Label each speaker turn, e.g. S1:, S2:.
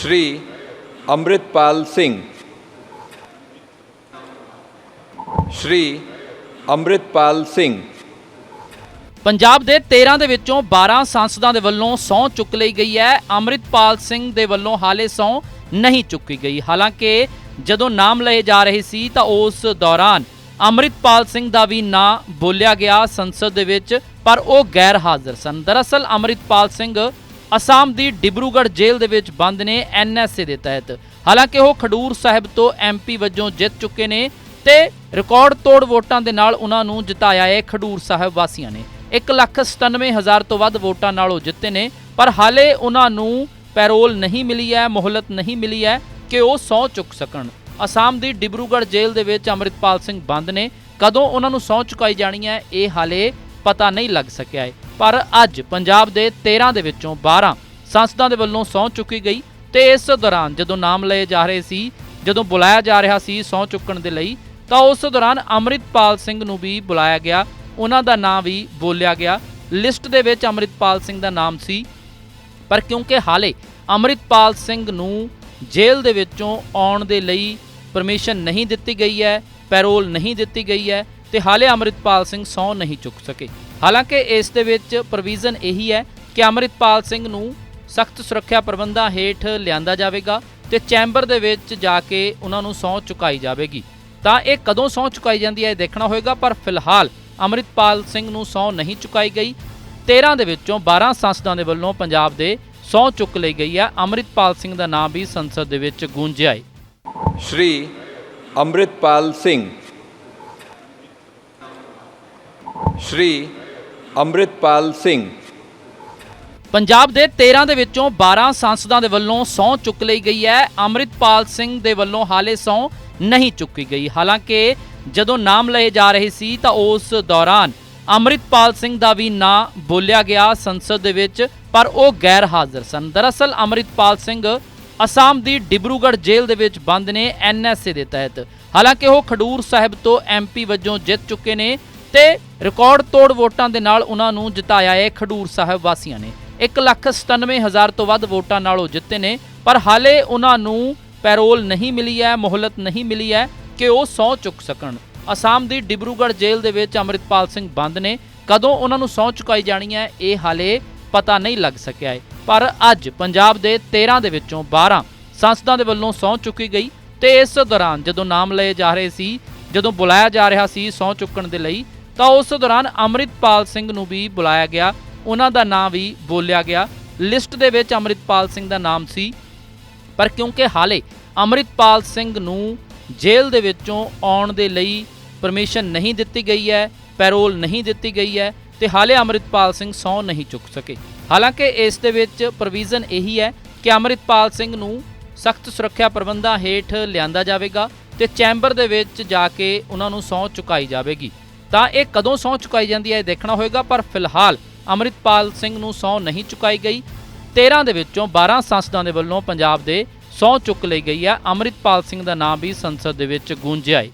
S1: ਸ਼੍ਰੀ ਅੰਮ੍ਰਿਤਪਾਲ ਸਿੰਘ। ਸ਼੍ਰੀ ਅੰਮ੍ਰਿਤਪਾਲ ਸਿੰਘ।
S2: ਪੰਜਾਬ ਦੇ 13 ਦੇ ਵਿੱਚੋਂ 12 ਸੰਸਦਾਂ ਦੇ ਵੱਲੋਂ ਸਹੁੰ ਚੁੱਕ ਲਈ ਗਈ ਹੈ। ਅੰਮ੍ਰਿਤਪਾਲ ਸਿੰਘ ਦੇ ਵੱਲੋਂ ਹਾਲੇ ਸਹੁੰ ਨਹੀਂ ਚੁੱਕੀ ਗਈ। ਹਾਲਾਂਕਿ ਜਦੋਂ ਨਾਮ ਲਏ ਜਾ ਰਹੇ ਸੀ ਤਾਂ ਉਸ ਦੌਰਾਨ ਅੰਮ੍ਰਿਤਪਾਲ ਸਿੰਘ ਦਾ ਵੀ ਨਾਂ ਬੋਲਿਆ ਗਿਆ ਸੰਸਦ ਦੇ ਵਿੱਚ, ਪਰ ਉਹ ਗੈਰ ਹਾਜ਼ਰ ਸਨ। ਦਰਅਸਲ ਅੰਮ੍ਰਿਤਪਾਲ ਸਿੰਘ ਅਸਾਮ ਦੀ ਡਿਬਰੂਗੜ੍ਹ ਜੇਲ੍ਹ ਦੇ ਵਿੱਚ ਬੰਦ ਨੇ ਐਨਐਸਏ ਦੇ ਤਹਿਤ। ਹਾਲਾਂਕਿ ਉਹ ਖਡੂਰ ਸਾਹਿਬ ਤੋਂ ਐਮਪੀ ਵਜੋਂ ਜਿੱਤ ਚੁੱਕੇ ਨੇ ਤੇ ਰਿਕਾਰਡ ਤੋੜ ਵੋਟਾਂ ਦੇ ਨਾਲ ਉਹਨਾਂ ਨੂੰ ਜਿਤਾਇਆ ਹੈ ਖਡੂਰ ਸਾਹਿਬ ਵਾਸੀਆਂ ਨੇ। 197000 ਤੋਂ ਵੱਧ ਵੋਟਾਂ ਨਾਲ ਉਹ ਜਿੱਤੇ ਨੇ, ਪਰ ਹਾਲੇ ਉਹਨਾਂ ਨੂੰ ਪੈਰੋਲ ਨਹੀਂ ਮਿਲੀ ਹੈ, ਮੋਹਲਤ ਨਹੀਂ ਮਿਲੀ ਹੈ ਕਿ ਉਹ ਸਹੁੰ ਚੁੱਕ ਸਕਣ। ਅਸਾਮ ਦੀ ਡਿਬਰੂਗੜ੍ਹ ਜੇਲ੍ਹ ਦੇ ਵਿੱਚ ਅੰਮ੍ਰਿਤਪਾਲ ਸਿੰਘ ਬੰਦ ਨੇ। ਕਦੋਂ ਉਹਨਾਂ ਨੂੰ ਸਹੁੰ ਚੁਕਾਈ ਜਾਣੀ ਹੈ, ਇਹ ਹਾਲੇ ਪਤਾ ਨਹੀਂ ਲੱਗ ਸਕਿਆ ਹੈ। ਪਰ ਅੱਜ ਪੰਜਾਬ ਦੇ 13 ਦੇ ਵਿੱਚੋਂ 12 ਸੰਸਦਾਂ ਦੇ ਵੱਲੋਂ ਸਹੁੰ ਚੁੱਕੀ ਗਈ ਤੇ ਇਸ ਦੌਰਾਨ ਜਦੋਂ ਨਾਮ ਲਏ ਜਾ ਰਹੇ ਸੀ, ਜਦੋਂ ਬੁਲਾਇਆ ਜਾ ਰਿਹਾ ਸੀ ਸਹੁੰ ਚੁੱਕਣ ਦੇ ਲਈ, ਤਾਂ ਉਸ ਦੌਰਾਨ ਅੰਮ੍ਰਿਤਪਾਲ ਸਿੰਘ ਨੂੰ ਵੀ ਬੁਲਾਇਆ ਗਿਆ। ਉਹਨਾਂ ਦਾ ਨਾਮ ਵੀ ਬੋਲਿਆ ਗਿਆ। ਲਿਸਟ ਦੇ ਵਿੱਚ ਅੰਮ੍ਰਿਤਪਾਲ ਸਿੰਘ ਦਾ ਨਾਮ ਸੀ। ਪਰ ਕਿਉਂਕਿ ਹਾਲੇ ਅੰਮ੍ਰਿਤਪਾਲ ਸਿੰਘ ਨੂੰ ਜੇਲ੍ਹ ਦੇ ਵਿੱਚੋਂ ਆਉਣ ਦੇ ਲਈ ਪਰਮਿਸ਼ਨ ਨਹੀਂ ਦਿੱਤੀ ਗਈ ਹੈ, ਪੈਰੋਲ ਨਹੀਂ ਦਿੱਤੀ ਗਈ ਹੈ ਤੇ ਹਾਲੇ ਅੰਮ੍ਰਿਤਪਾਲ ਸਿੰਘ ਸਹੁੰ ਨਹੀਂ ਚੁੱਕ ਸਕੇ। ਹਾਲਾਂਕਿ ਇਸ ਦੇ ਵਿੱਚ ਪ੍ਰੋਵੀਜ਼ਨ ਇਹੀ ਹੈ ਕਿ ਅੰਮ੍ਰਿਤਪਾਲ ਸਿੰਘ ਨੂੰ ਸਖਤ ਸੁਰੱਖਿਆ ਪ੍ਰਬੰਧਾਂ ਹੇਠ ਲਿਆਂਦਾ ਜਾਵੇਗਾ ਤੇ ਚੈਂਬਰ ਦੇ ਵਿੱਚ ਜਾ ਕੇ ਉਹਨਾਂ ਨੂੰ ਸਹੁੰ ਚੁਕਾਈ ਜਾਵੇਗੀ। ਤਾਂ ਇਹ ਕਦੋਂ ਸਹੁੰ ਚੁਕਾਈ ਜਾਂਦੀ ਹੈ ਇਹ ਦੇਖਣਾ ਹੋਏਗਾ, ਪਰ ਫਿਲਹਾਲ ਅੰਮ੍ਰਿਤਪਾਲ ਸਿੰਘ ਨੂੰ ਸਹੁੰ ਨਹੀਂ ਚੁਕਾਈ ਗਈ। 13 ਦੇ ਵਿੱਚੋਂ 12 ਸੰਸਦਾਂ ਦੇ ਵੱਲੋਂ ਪੰਜਾਬ ਦੇ ਸਹੁੰ ਚੁੱਕ ਲਈ ਗਈ ਹੈ। ਅੰਮ੍ਰਿਤਪਾਲ ਸਿੰਘ ਦਾ ਨਾਮ ਵੀ ਸੰਸਦ ਦੇ ਵਿੱਚ ਗੂੰਜਿਆ ਹੈ
S1: ਸ਼੍ਰੀ ਅੰਮ੍ਰਿਤਪਾਲ ਸਿੰਘ ਸ਼੍ਰੀ ਅੰਮ੍ਰਿਤਪਾਲ ਸਿੰਘ।
S2: ਪੰਜਾਬ ਦੇ 13 ਦੇ ਵਿੱਚੋਂ 12 ਸੰਸਦਾਂ ਦੇ ਵੱਲੋਂ ਸਹੁੰ ਚੁੱਕ ਲਈ ਗਈ ਹੈ। ਅੰਮ੍ਰਿਤਪਾਲ ਸਿੰਘ ਦੇ ਵੱਲੋਂ ਹਾਲੇ ਸਹੁੰ ਨਹੀਂ ਚੁੱਕੀ ਗਈ। ਹਾਲਾਂਕਿ ਜਦੋਂ ਨਾਮ ਲਏ ਜਾ ਰਹੇ ਸੀ ਤਾਂ ਉਸ ਦੌਰਾਨ ਅੰਮ੍ਰਿਤਪਾਲ ਸਿੰਘ ਦਾ ਵੀ ਨਾਂ ਬੋਲਿਆ ਗਿਆ ਸੰਸਦ ਦੇ ਵਿੱਚ, ਪਰ ਉਹ ਗੈਰ ਹਾਜ਼ਰ ਸਨ। ਦਰਅਸਲ ਅੰਮ੍ਰਿਤਪਾਲ ਸਿੰਘ ਅਸਾਮ ਦੀ ਡਿਬਰੂਗੜ੍ਹ ਜੇਲ੍ਹ ਦੇ ਵਿੱਚ ਬੰਦ ਨੇ ਐਨਐਸਏ ਦੇ ਤਹਿਤ। ਹਾਲਾਂਕਿ ਉਹ ਖਡੂਰ ਸਾਹਿਬ ਤੋਂ ਐਮਪੀ ਵਜੋਂ ਜਿੱਤ ਚੁੱਕੇ ਨੇ ਤੇ ਰਿਕਾਰਡ ਤੋੜ ਵੋਟਾਂ ਦੇ ਨਾਲ ਉਹਨਾਂ ਨੂੰ ਜਿਤਾਇਆ ਹੈ ਖਡੂਰ ਸਾਹਿਬ ਵਾਸੀਆਂ ਨੇ। 197000 ਤੋਂ ਵੱਧ ਵੋਟਾਂ ਨਾਲ ਉਹ ਜਿੱਤੇ ਨੇ, ਪਰ ਹਾਲੇ ਉਹਨਾਂ ਨੂੰ ਪੈਰੋਲ ਨਹੀਂ ਮਿਲੀ ਹੈ, ਮੋਹਲਤ ਨਹੀਂ ਮਿਲੀ ਹੈ ਕਿ ਉਹ ਸਹੁੰ ਚੁੱਕ ਸਕਣ। ਅਸਾਮ ਦੀ ਡਿਬਰੂਗੜ੍ਹ ਜੇਲ੍ਹ ਦੇ ਵਿੱਚ ਅੰਮ੍ਰਿਤਪਾਲ ਸਿੰਘ ਬੰਦ ਨੇ। ਕਦੋਂ ਉਹਨਾਂ ਨੂੰ ਸਹੁੰ ਚੁਕਾਈ ਜਾਣੀ ਹੈ, ਇਹ ਹਾਲੇ ਪਤਾ ਨਹੀਂ ਲੱਗ ਸਕਿਆ ਹੈ। ਪਰ ਅੱਜ ਪੰਜਾਬ ਦੇ 13 ਦੇ ਵਿੱਚੋਂ 12 ਸੰਸਦਾਂ ਦੇ ਵੱਲੋਂ ਸਹੁੰ ਚੁੱਕੀ ਗਈ ਤੇ ਇਸ ਦੌਰਾਨ ਜਦੋਂ ਨਾਮ ਲਏ ਜਾ ਰਹੇ ਸੀ, ਜਦੋਂ ਬੁਲਾਇਆ ਜਾ ਰਿਹਾ ਸੀ ਸਹੁੰ ਚੁੱਕਣ ਦੇ ਲਈ ਤਾਂ ਉਸ ਦੌਰਾਨ ਅੰਮ੍ਰਿਤਪਾਲ ਸਿੰਘ ਨੂੰ ਵੀ ਬੁਲਾਇਆ ਗਿਆ। ਉਹਨਾਂ ਦਾ ਨਾਂ ਵੀ ਬੋਲਿਆ ਗਿਆ। ਲਿਸਟ ਦੇ ਵਿੱਚ ਅੰਮ੍ਰਿਤਪਾਲ ਸਿੰਘ ਦਾ ਨਾਮ ਸੀ। ਪਰ ਕਿਉਂਕਿ ਹਾਲੇ ਅੰਮ੍ਰਿਤਪਾਲ ਸਿੰਘ ਨੂੰ ਜੇਲ੍ਹ ਦੇ ਵਿੱਚੋਂ ਆਉਣ ਦੇ ਲਈ ਪਰਮਿਸ਼ਨ ਨਹੀਂ ਦਿੱਤੀ ਗਈ ਹੈ, ਪੈਰੋਲ ਨਹੀਂ ਦਿੱਤੀ ਗਈ ਹੈ ਤੇ ਹਾਲੇ ਅੰਮ੍ਰਿਤਪਾਲ ਸਿੰਘ ਸਹੁੰ ਨਹੀਂ ਚੁੱਕ ਸਕੇ। ਹਾਲਾਂਕਿ ਇਸ ਦੇ ਵਿੱਚ ਪ੍ਰੋਵੀਜ਼ਨ ਇਹੀ ਹੈ ਕਿ ਅੰਮ੍ਰਿਤਪਾਲ ਸਿੰਘ ਨੂੰ ਸਖਤ ਸੁਰੱਖਿਆ ਪ੍ਰਬੰਧਾਂ ਹੇਠ ਲਿਆਂਦਾ ਜਾਵੇਗਾ ਤੇ ਚੈਂਬਰ ਦੇ ਵਿੱਚ ਜਾ ਕੇ ਉਹਨਾਂ ਨੂੰ ਸਹੁੰ ਚੁਕਾਈ ਜਾਵੇਗੀ। ਤਾਂ ਇਹ ਕਦੋਂ ਸਹੁੰ ਚੁਕਾਈ ਜਾਂਦੀ ਹੈ ਇਹ ਦੇਖਣਾ ਹੋਏਗਾ, ਪਰ ਫਿਲਹਾਲ ਅੰਮ੍ਰਿਤਪਾਲ ਸਿੰਘ ਨੂੰ ਸਹੁੰ ਨਹੀਂ ਚੁਕਾਈ ਗਈ। 13 ਦੇ ਵਿੱਚੋਂ 12 ਸੰਸਦਾਂ ਦੇ ਵੱਲੋਂ ਪੰਜਾਬ ਦੇ ਸਹੁੰ ਚੁੱਕ ਲਈ ਗਈ ਹੈ। ਅੰਮ੍ਰਿਤਪਾਲ ਸਿੰਘ ਦਾ ਨਾਮ ਵੀ ਸੰਸਦ ਦੇ ਵਿੱਚ ਗੂੰਜਿਆ ਹੈ